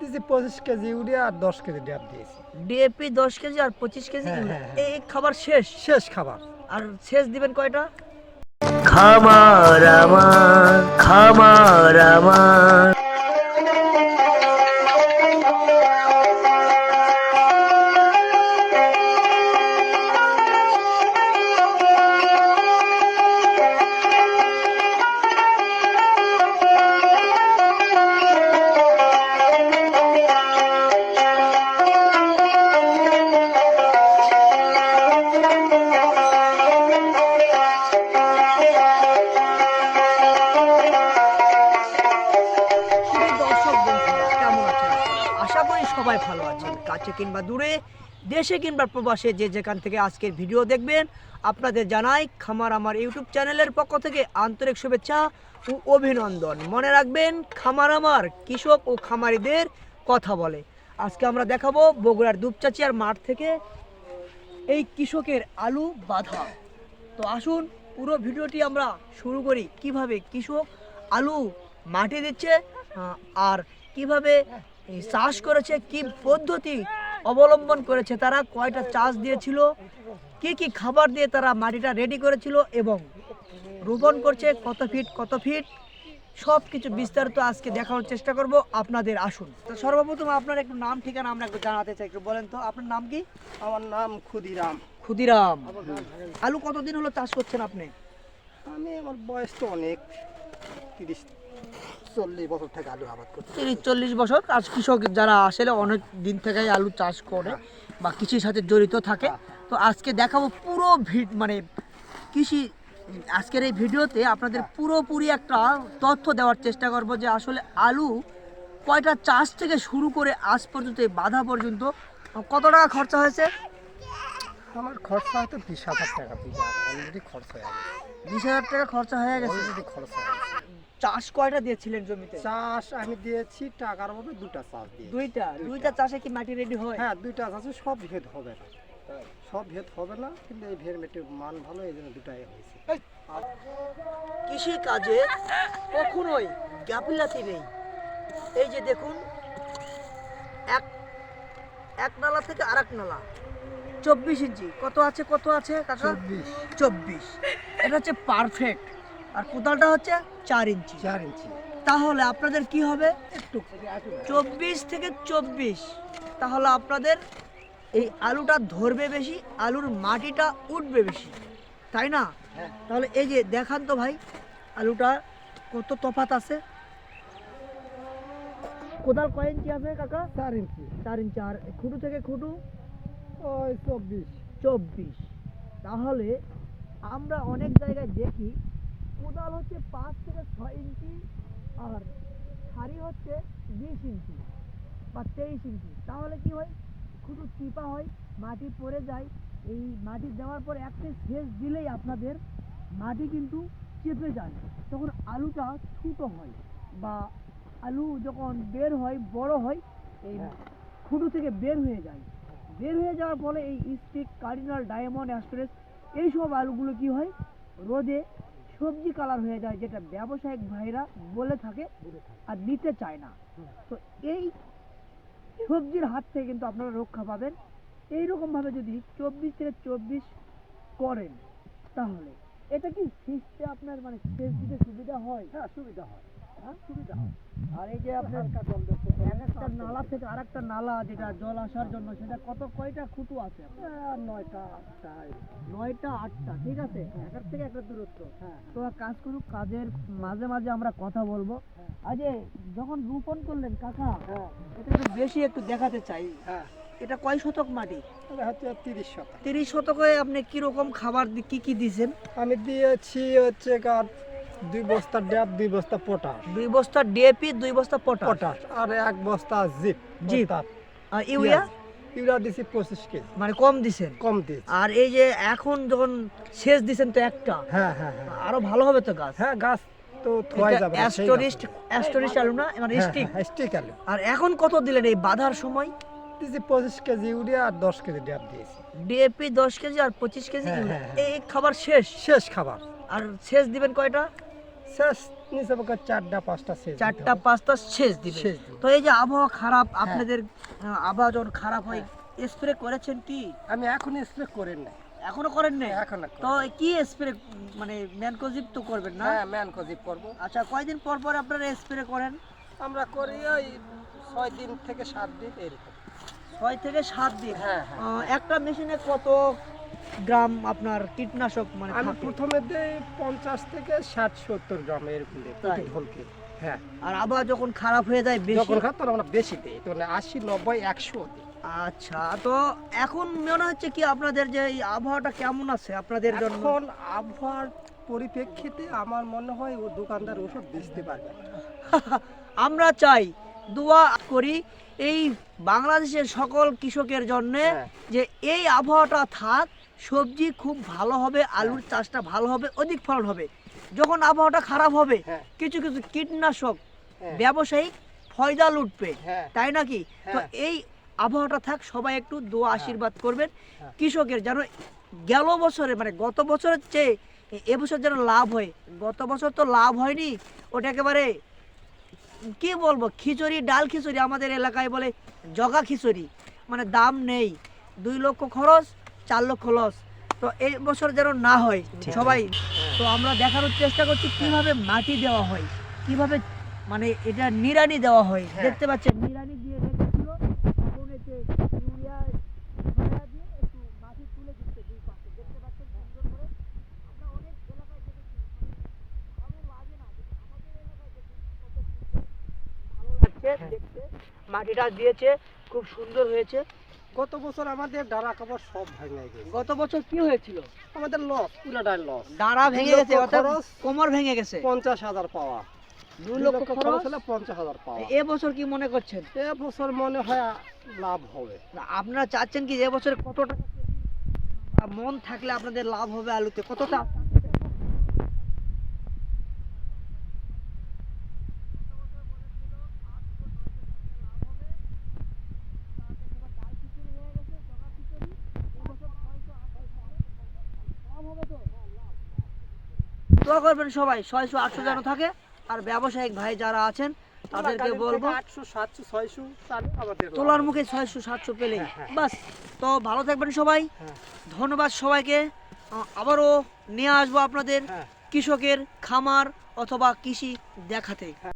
দিয়েছি পঁচিশ KG urea আর দশ কেজি ড্যাপ দিয়েছি। ডিএপি দশ কেজি আর পঁচিশ কেজি হ্যাঁ, ইউরিয়া। হ্যাঁ, হ্যাঁ। এই খাবার শেষ? শেষ খাবার। আর শেষ দিবেন কয়টা? খামার আমার খামার আমার। সবাই ভালো আছেন। কাছে কিংবা দূরে, দেশে কিংবা প্রবাসে যে যেখান থেকে আজকের ভিডিও দেখবেন, আপনাদের জানাই খামার আমার ইউটিউব চ্যানেলের পক্ষ থেকে আন্তরিক শুভেচ্ছা ও অভিনন্দন। মনে রাখবেন, খামার আমার কৃষক ও খামারিদের কথা বলে। আজকে আমরা দেখাবো বগুড়ার দুপচাচিয়ার মাঠ থেকে এই কৃষকের আলু বাঁধা। তো আসুন, পুরো ভিডিওটি আমরা শুরু করি। কীভাবে কৃষক আলু মাটি দিচ্ছে আর কীভাবে চাষ করেছে কি পদ্ধতি অবলম্বন করেছে তারা কয়টা চাষ দিয়েছিল কি কি খাবার দিয়ে তারা মাটিটা রেডি করেছিল এবং রোপণ করছে কত ফিট কত ফিট সব কিছু বিস্তারিত আজকে দেখানোর চেষ্টা করব। আপনাদের আসুন। তো সর্বপ্রথম আপনার একটু নাম ঠিকানা আমরা একটু জানাতে চাই একটু বলেন তো। আপনার নাম কি? আমার নাম ক্ষুদিরাম। ক্ষুদিরাম। আলু কতদিন হলো চাষ করছেন আপনি? আমি আমার বয়স তো অনেক তিরিশ চল্লিশ বছর থেকে আলু আবাদ করছি। তিরিশ চল্লিশ বছর আজ কৃষক যারা আসলে অনেক দিন থেকেই আলু চাষ করে বা কৃষির সাথে জড়িত থাকে। তো আজকে দেখাবো পুরো ভিড মানে কৃষি আজকের এই ভিডিওতে আপনাদের পুরোপুরি একটা তথ্য দেওয়ার চেষ্টা করব যে আসলে আলু কয়টা চাষ থেকে শুরু করে আজ পর্যন্ত এই বাধা পর্যন্ত কত টাকা খরচা হয়েছে? আমার খরচা হয়তো বিশ হাজার টাকা অলরেডি খরচ হয়ে গেছে। বিশ হাজার টাকা খরচা হয়ে গেছে। খরচ হয়ে গেছে। চাষ কয়টা দিয়েছিলেন জমিতে? চাষ আমি দিয়েছি টাকার মধ্যে দুটা চাষ দিয়ে দুইটা? দুইটা। চাষে কি মাটি রেডি হয়? হ্যাঁ দুইটা চাষে সব ভেদ হবে না। সব ভেদ হবে না কিন্তু এই ভেদ মেটের মান ভালো এই জন্য দুটাই হয়েছে। আর কৃষি কাজে কখনোই গাফিলাতি নেই। এই যে দেখুন এক এক নালা থেকে আরেক নালা। চব্বিশ ইঞ্চি। কত আছে কত আছে কাকা? চব্বিশ। এটা হচ্ছে পারফেক্ট আর কোদালটা হচ্ছে চার ইঞ্চি। চার ইঞ্চি। তাহলে আপনাদের কি হবে? একটু চব্বিশ থেকে চব্বিশ। তাহলে আপনাদের এই আলুটা ধরবে বেশি আলুর মাটিটা উঠবে বেশি। তাই না? হ্যাঁ। তাহলে এই যে দেখান তো ভাই আলুটা কত তফাত আছে? কোদাল কয় ইঞ্চি আছে কাকা? চার ইঞ্চি। চার ইঞ্চি। আর খুঁটু থেকে খুঁটু? ওই চব্বিশ। চব্বিশ। তাহলে আমরা অনেক জায়গায় দেখি কোদাল হচ্ছে পাঁচ থেকে ছয় ইঞ্চি আর শাড়ি হচ্ছে বিশ ইঞ্চি বা তেইশ ইঞ্চি। তাহলে কি হয়? খুঁটু চিপা হয় মাটি পড়ে যায়। এই মাটি দেওয়ার পর একটা সেচ দিলেই আপনাদের মাটি কিন্তু চেপে যায়। তখন আলুটা ছোটো হয় বা আলু যখন বের হয় বড় হয় এই খুঁটু থেকে বের হয়ে যায়। বের হয়ে যাওয়ার ফলে এই স্টিক কার্ডিনাল ডায়মন্ড অ্যাস্ট্রেস এইসব আলুগুলো কি হয়? রোদে সবজি কালার হয়ে যায় যেটা ব্যবসায়িক ভাইরা বলে থাকে আর নিতে চায় না। তো এই সবজির হাত থেকে কিন্তু আপনারা রক্ষা পাবেন। এইরকম ভাবে যদি চব্বিশ থেকে চব্বিশ করেন, তাহলে এটা কি সিস্টে আপনার মানে সেচ দিতে সুবিধা হয়? হ্যাঁ? সুবিধা হয়। আর এই যে আপনার একটা নালা থেকে আরেকটা নালা যেটা জল আসার জন্য সেটা কত কয়টা খুঁটু আছে? আপনার? নয়টা আটটা নয়টা আটটা ঠিক আছে? একের থেকে একটা দূরত্ব। হ্যাঁ। তো এক কাজ করুক কাজের মাঝে মাঝে আমরা কথা বলব। আজ যখন রোপণ করলেন কাকা হ্যাঁ। এটা একটু বেশি একটু দেখাতে চাই। হ্যাঁ। এটা কয় শতক মাটি? এটা হচ্ছে তিরিশ শতাংশ তিরিশ শতকে আপনি কি রকম খাবার কি কি দিছেন আমি দিয়েছি হচ্ছে কার দুই বস্তা ড্যাব দুই বস্তা পটাশ। দুই বস্তা ডিএপি দুই বস্তা পটাশ। পটাশ আর এক বস্তা জিপ জিপ। আর ইউরিয়া? ইউরিয়া দিছি পঁচিশ কেজি। মানে কম দিছেন? কম দিয়েছি আর এই যে এখন যখন সেচ দিছেন তো একটা হ্যাঁ হ্যাঁ হ্যাঁ। আরও ভালো হবে তো গাছ? হ্যাঁ গাছ তো থোয়াই যাবে অ্যাস্টোরিস্ট অ্যাস্টোরিস্ট আলু না? মানে হ্যাঁ, স্টিক হ্যাঁ, স্টিক আলু। আর এখন কত দিলেন এই বাধার সময়? দিয়েছি পঁচিশ কেজি ইউরিয়া আর দশ কেজি ড্যাব দিয়েছি। ডিএপি দশ কেজি আর পঁচিশ কেজি হ্যাঁ। হ্যাঁ, হ্যাঁ। এই খাবার শেষ? শেষ খাবার। আর শেষ দিবেন কয়টা? শেষ নিচে পক্ষে চারটা পাঁচটা শেষ চারটা পাঁচটা সেচ দিবে। তো এই যে আবহাওয়া খারাপ আপনাদের আহ, আবহাওয়া যখন খারাপ হয় স্প্রে করেছেন কি? আমি এখন স্প্রে করেন না এখনও করেন না এখন আর তো কি স্প্রে মানে ম্যানকোজিপ তো করবেন না? হ্যাঁ ম্যান কজিপ করব। আচ্ছা কয়দিন পর পর আপনারা স্প্রে করেন? আমরা করি ওই ছয় দিন থেকে সাত দিন এরকম। ছয় থেকে সাত দিন? হ্যাঁ হ্যাঁ। একটা মেশিনে কত গ্রাম আপনার কীটনাশক মানে আমি প্রথমে দেই পঞ্চাশ থেকে ষাট সত্তর গ্রাম এরকম দিই তাই? ঢোলকে হ্যাঁ আর আবহাওয়া যখন খারাপ হয়ে যায় বেশি যখন খাত তখন আমরা বেশি দিই তখন আশি নব্বই একশো দিই আচ্ছা তো এখন মনে হচ্ছে কি আপনাদের যে এই আবহাওয়াটা কেমন আছে আপনাদের জন্য এখন আবহাওয়ার পরিপ্রেক্ষিতে আমার মনে হয় ও দোকানদার ওষুধ বেচতে পারবে না। আমরা চাই দোয়া করি এই বাংলাদেশের সকল কৃষকের জন্য হ্যাঁ। যে এই আবহাওয়াটা থাক সবজি খুব ভালো হবে আলুর চাষটা ভালো হবে অধিক ফলন হবে যখন আবহাওয়াটা খারাপ হবে হ্যাঁ। কিছু কিছু কীটনাশক হ্যাঁ। ব্যবসায়িক ফয়দা লুটবে হ্যাঁ তাই নাকি তো। এই আবহাওয়াটা থাক সবাই একটু দোয়া আশীর্বাদ করবেন। কৃষকের যেন গেল বছরে মানে গত বছরের চেয়ে এবছর যেন লাভ হয় গত বছর তো লাভ হয়নি ওটা একেবারে কি বলব খিচুড়ি ডাল খিচুড়ি আমাদের এলাকায় বলে জগা খিচুড়ি মানে দাম নেই দুই লক্ষ খরচ চার লক্ষ লস তো এই বছর যেন না হয় সবাই। তো আমরা দেখানোর চেষ্টা করছি কীভাবে মাটি দেওয়া হয় কীভাবে মানে এটা নিড়ানি দেওয়া হয়। হ্যাঁ। দেখতে পাচ্ছেন নিরানি দিয়ে রেখেছিল এখন এতে ইউরিয়া দিয়ে একটু মাটি তুলে দিচ্ছে দুই পাশে। দেখতে পাচ্ছেন সুন্দর করে। আমরা অনেক এলাকায় দেখেছি। ভালো লাগে না আমাদের এলাকায় দেখি ভালো লাগছে দেখতে। মাটিটা দিয়েছে খুব সুন্দর হয়েছে। গত বছর আমাদের কাপড় সব ভেঙে গেছে। গত বছর কি হয়েছিল? আমাদের লস পুরাটাই লস। ভেঙে গেছে অর্থাৎ কোমর ভেঙে গেছে। পঞ্চাশ হাজার পাওয়া। দুই লক্ষ খরচ? হলে পঞ্চাশ হাজার পাওয়া। এ বছর কি মনে করছেন? এ বছর মনে হয় লাভ হবে। আপনারা চাচ্ছেন কি এ বছর কত টাকা মন থাকলে আপনাদের লাভ হবে আলুতে। কতটা দোয়া করবেন সবাই। ছয়শো আটশো যেন থাকে। আর ব্যবসায়িক ভাই যারা আছেন তাদেরকে বলব। তোলার মুখে ছয়শো সাতশো পেলেই। হ্যাঁ, হ্যাঁ। বাস তো ভালো থাকবেন সবাই। হ্যাঁ। ধন্যবাদ সবাইকে। আবারও নিয়ে আসব আপনাদের কৃষকের খামার অথবা কৃষি দেখাতে।